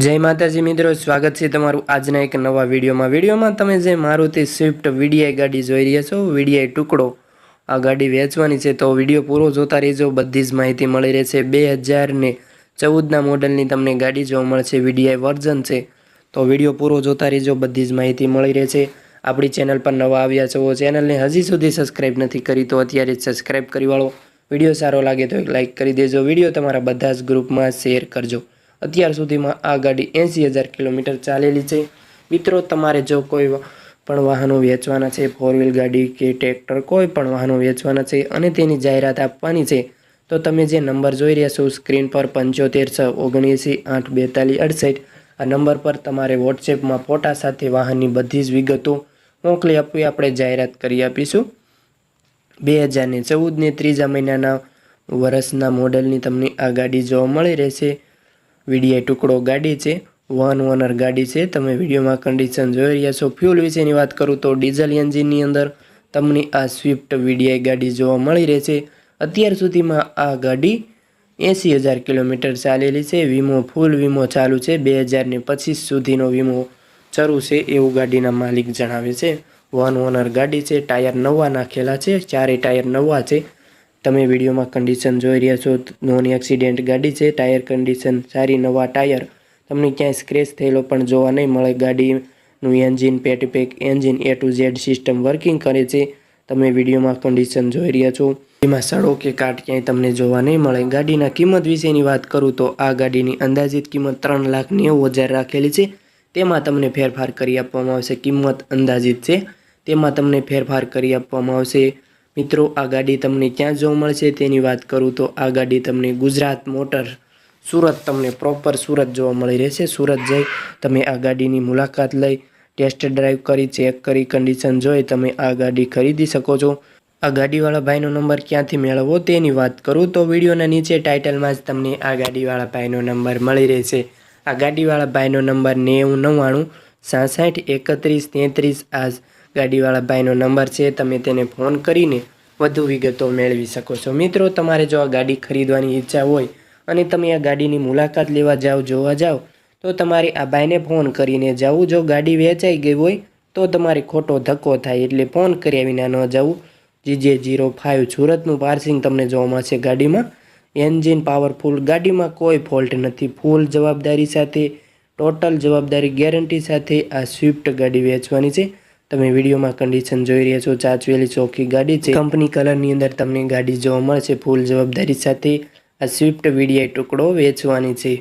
જય માતાજી મિત્રો, સ્વાગત છે તમારું આજના એક નવા વિડીયોમાં. વિડીયોમાં તમે જે મારુતિ સ્વિફ્ટ વીડીઆઈ ગાડી જોઈ રહ્યા છો, વીડીઆઈ ટુકડો આ ગાડી વેચવાની છે, તો વીડિયો પૂરો જોતા રહેજો. બધી જ માહિતી મળી રહેશે. બે હજાર ને ચૌદના મોડલની તમને ગાડી જોવા મળશે, વીડીઆઈ વર્ઝન છે. તો વીડિયો પૂરો જોતા રહેજો, બધી જ માહિતી મળી રહેશે. આપણી ચેનલ પર નવા આવ્યા છો, ચેનલને હજી સુધી સબસ્ક્રાઈબ નથી કરી, તો અત્યારે જ સબસ્ક્રાઈબ કરી વાળો. વીડિયો સારો લાગે તો એક લાઇક કરી દેજો. વીડિયો તમારા બધા જ ગ્રુપમાં શેર કરજો. અત્યાર સુધીમાં આ ગાડી એંસી હજાર કિલોમીટર ચાલેલી છે. મિત્રો, તમારે જો કોઈ પણ વાહનો વેચવાના છે ફોર વ્હીલ ગાડી કે ટ્રેક્ટર કોઈ પણ વાહનો વેચવાના છે અને તેની જાહેરાત આપવાની છે, તો તમે જે નંબર જોઈ રહ્યા છો, સ્ક્રીન પર પંચોતેર છ ઓગણએંસી આઠ બેતાલીસ અડસઠ, આ નંબર પર તમારે વોટ્સએપમાં ફોટા સાથે વાહનની બધી જ વિગતો મોકલી આપવી, આપણે જાહેરાત કરી આપીશું. બે હજારને ચૌદને ત્રીજા મહિનાના વર્ષના મોડલની તમને આ ગાડી જોવા મળી રહેશે. વીડીઆઈ ટુકડો ગાડી છે, વન ઓનર ગાડી છે. તમે વિડીયોમાં કન્ડિશન જોઈ રહ્યા છો. ફ્યુલ વિશેની વાત કરું તો ડીઝલ એન્જિનની અંદર તમને આ સ્વિફ્ટ વીડીઆઈ ગાડી જોવા મળી રહેશે. અત્યાર સુધીમાં આ ગાડી એંસી હજાર કિલોમીટર ચાલેલી છે. વીમો ફૂલ વીમો ચાલુ છે. બે હજારની પચીસ સુધીનો વીમો શરૂ છે એવું ગાડીના માલિક જણાવે છે. વન ઓનર ગાડી છે. ટાયર નવા નાખેલા છે. ચારે ટાયર નવા છે. તમે વિડીયોમાં કન્ડિશન જોઈ રહ્યા છો નોન એક્સિડેન્ટ ગાડી છે ટાયર કન્ડિશન સારી નવા ટાયર તમને ક્યાંય સ્ક્રેચ થયેલો પણ જોવા નહીં મળે. ગાડીનું engine પેટપેક engine A to Z system working કરે છે. તમે વિડીયોમાં કન્ડિશન જોઈ રહ્યા છો. એમાં સડો કે કાટ ક્યાંય તમને જોવા નહીં મળે. ગાડીના કિંમત વિશેની વાત કરું તો આ ગાડીની અંદાજિત કિંમત ત્રણ લાખ નેવું હજાર રાખેલી છે. તેમાં તમને ફેરફાર કરી આપવામાં આવશે. કિંમત અંદાજિત છે. તેમાં તમને ફેરફાર કરી આપવામાં આવશે. મિત્રો, આ ગાડી તમને ક્યાં જોવા મળશે તેની વાત કરું તો આ ગાડી તમને ગુજરાત મોટર સુરત તમને પ્રોપર સુરત જોવા મળી રહેશે. સુરત જઈ તમે આ ગાડીની મુલાકાત લઈ ટેસ્ટ ડ્રાઈવ કરી ચેક કરી કન્ડિશન જોઈ તમે આ ગાડી ખરીદી શકો છો. આ ગાડીવાળા ભાઈનો નંબર ક્યાંથી મેળવવો તેની વાત કરું તો વિડીયોના નીચે ટાઇટલમાં જ તમને આ ગાડીવાળા ભાઈનો નંબર મળી રહેશે. આ ગાડીવાળા ભાઈનો નંબર નેવું નવ્વાણું, સાસઠ, એકત્રીસ, તેત્રીસ આ ગાડીવાળા ભાઈનો નંબર છે, તમે તેને ફોન કરીને વધુ વિગતો મેળવી શકો છો. મિત્રો, તમારે જો આ ગાડી ખરીદવાની ઈચ્છા હોય અને તમે આ ગાડીની મુલાકાત લેવા જાઓ જોવા જાઓ તો તમારે આ ભાઈને ફોન કરીને જવું. જો ગાડી વેચાઈ ગઈ હોય, તો તમારે ખોટો ધક્કો થાય એટલે ફોન કર્યા વિના ન જવું. જીજે જીરો ફાઇવ સુરતનું પાર્સિંગ તમને જોવા મળશે ગાડીમાં. એન્જિન પાવરફુલ, ગાડીમાં કોઈ ફોલ્ટ નથી. ફૂલ જવાબદારી સાથે, ટોટલ જવાબદારી ગેરંટી સાથે આ સ્વિફ્ટ ગાડી વેચવાની છે. તમે વિડીયોમાં કન્ડિશન જોઈ રહ્યા છો, ચાચવેલી ચોખ્ખી ગાડી છે. કંપની કલરની અંદર તમને ગાડી જોવા મળશે ફૂલ જવાબદારી સાથે આ સ્વિફ્ટ વીડીઆઈ ટુકડો વેચવાની છે.